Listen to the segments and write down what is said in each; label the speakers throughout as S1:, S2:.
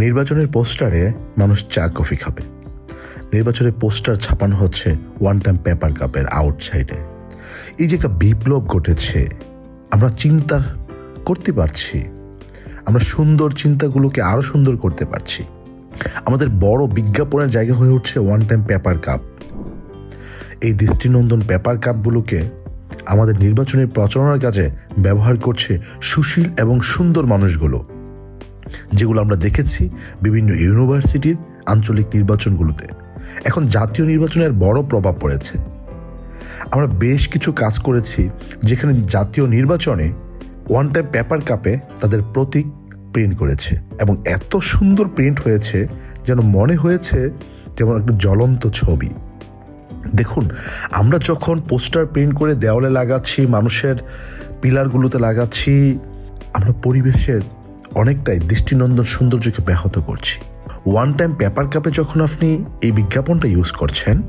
S1: নির্বাচনের পোস্টারে মানুষ চা, কফি খাবে। নির্বাচনের পোস্টার ছাপানো হচ্ছে ওয়ান টাইম পেপার কাপের আউটসাইডে। এই যে একটা বিপ্লব ঘটেছে, আমরা চিন্তার করতে পারছি। আমরা সুন্দর চিন্তাগুলোকে আরও সুন্দর করতে পারছি। আমাদের বড় বিজ্ঞাপনের জায়গা হয়ে উঠছে ওয়ান টাইম পেপার কাপ। এই দৃষ্টিনন্দন পেপার কাপগুলোকে আমাদের নির্বাচনের প্রচারণার কাজে ব্যবহার করছে সুশীল এবং সুন্দর মানুষগুলো। যেগুলো আমরা দেখেছি বিভিন্ন ইউনিভার্সিটির আঞ্চলিক নির্বাচনগুলোতে। এখন জাতীয় নির্বাচনের বড় প্রভাব পড়েছে। আমরা বেশ কিছু কাজ করেছি যেখানে জাতীয় নির্বাচনে ওয়ান টাইম পেপার কাপে তাদের প্রতীক প্রিন্ট করেছে এবং এত সুন্দর প্রিন্ট হয়েছে যেন মনে হয়েছে যেমন একটা জ্বলন্ত ছবি। দেখুন, আমরা যখন পোস্টার প্রিন্ট করে দেওয়ালে লাগাচ্ছি, মানুষের পিলারগুলোতে লাগাচ্ছি, আমরা পরিবেশের অনেকটাই দৃষ্টিনন্দন সৌন্দর্যকে ব্যাহত করছি। ওয়ান টাইম পেপার কাপে যখন আপনি এই বিজ্ঞাপনটা ইউজ করছেন,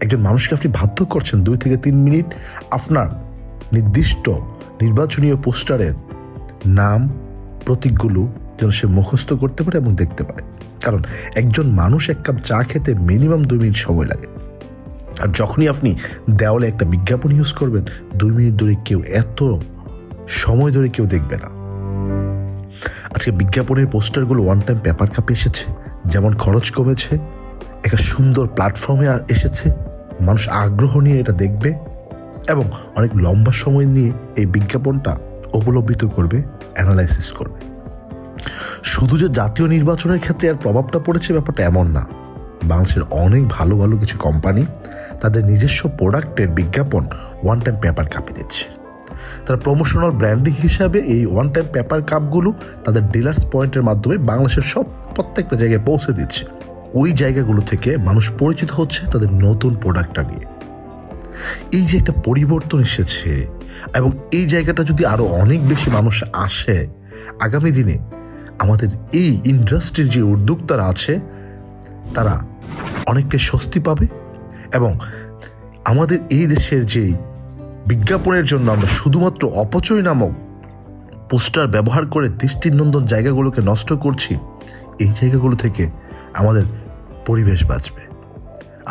S1: একজন মানুষকে আপনি বাধ্য করছেন দুই থেকে তিন মিনিট আপনার নির্দিষ্ট নির্বাচনীয় পোস্টারের নাম, প্রতীকগুলো যেন সে মুখস্থ করতে পারে এবং দেখতে পারে। কারণ একজন মানুষ এক কাপ চা খেতে মিনিমাম দুই মিনিট সময় লাগে। আর যখনই আপনি দেওয়ালে একটা বিজ্ঞাপন ইউজ করবেন, দুই মিনিট ধরে কেউ এত সময় ধরে কেউ দেখবে না। আজকে বিজ্ঞাপনের পোস্টারগুলো ওয়ান টাইম পেপার কাপে এসেছে, যেমন খরচ কমেছে, একটা সুন্দর প্ল্যাটফর্মে এসেছে, মানুষ আগ্রহ নিয়ে এটা দেখবে এবং অনেক লম্বা সময় নিয়ে এই বিজ্ঞাপনটা উপলব্ধিত করবে অ্যানালাইসিস করবে। শুধু যে জাতীয় নির্বাচনের ক্ষেত্রে আর প্রভাবটা পড়েছে ব্যাপারটা এমন না। বাংলাদেশের অনেক ভালো ভালো কিছু কোম্পানি তাদের নিজস্ব প্রোডাক্টের বিজ্ঞাপন ওয়ান টাইম পেপার কাপে দিচ্ছে। তারা প্রমোশনাল ব্র্যান্ডিং হিসাবে এই ওয়ান টাইম পেপার কাপগুলো তাদের ডিলার্স পয়েন্টের মাধ্যমে বাংলাদেশের সব প্রত্যেকটা জায়গায় পৌঁছে দিচ্ছে। ওই জায়গাগুলো থেকে মানুষ পরিচিত হচ্ছে তাদের নতুন প্রোডাক্টটা নিয়ে। এই যে একটা পরিবর্তন এসেছে এবং এই জায়গাটা যদি আরও অনেক বেশি মানুষ আসে, আগামী দিনে আমাদের এই ইন্ডাস্ট্রির যে উদ্যোক্তারা আছে, তারা অনেকটাই স্বস্তি পাবে এবং আমাদের এই দেশের যে বিজ্ঞাপনের জন্য আমরা শুধুমাত্র অপচয় নামক পোস্টার ব্যবহার করে দৃষ্টিনন্দন জায়গাগুলোকে নষ্ট করছি, এই জায়গাগুলো থেকে আমাদের পরিবেশ বাঁচবে।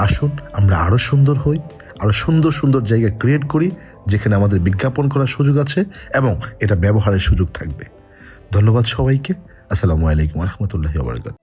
S1: আসুন, আমরা আরও সুন্দর হই আরও সুন্দর সুন্দর জায়গা ক্রিয়েট করি, যেখানে আমাদের বিজ্ঞাপন করার সুযোগ আছে এবং এটা ব্যবহারের সুযোগ থাকবে। ধন্যবাদ সবাইকে। আসসালামু আলাইকুম রহমতুল্লাহ বারকাত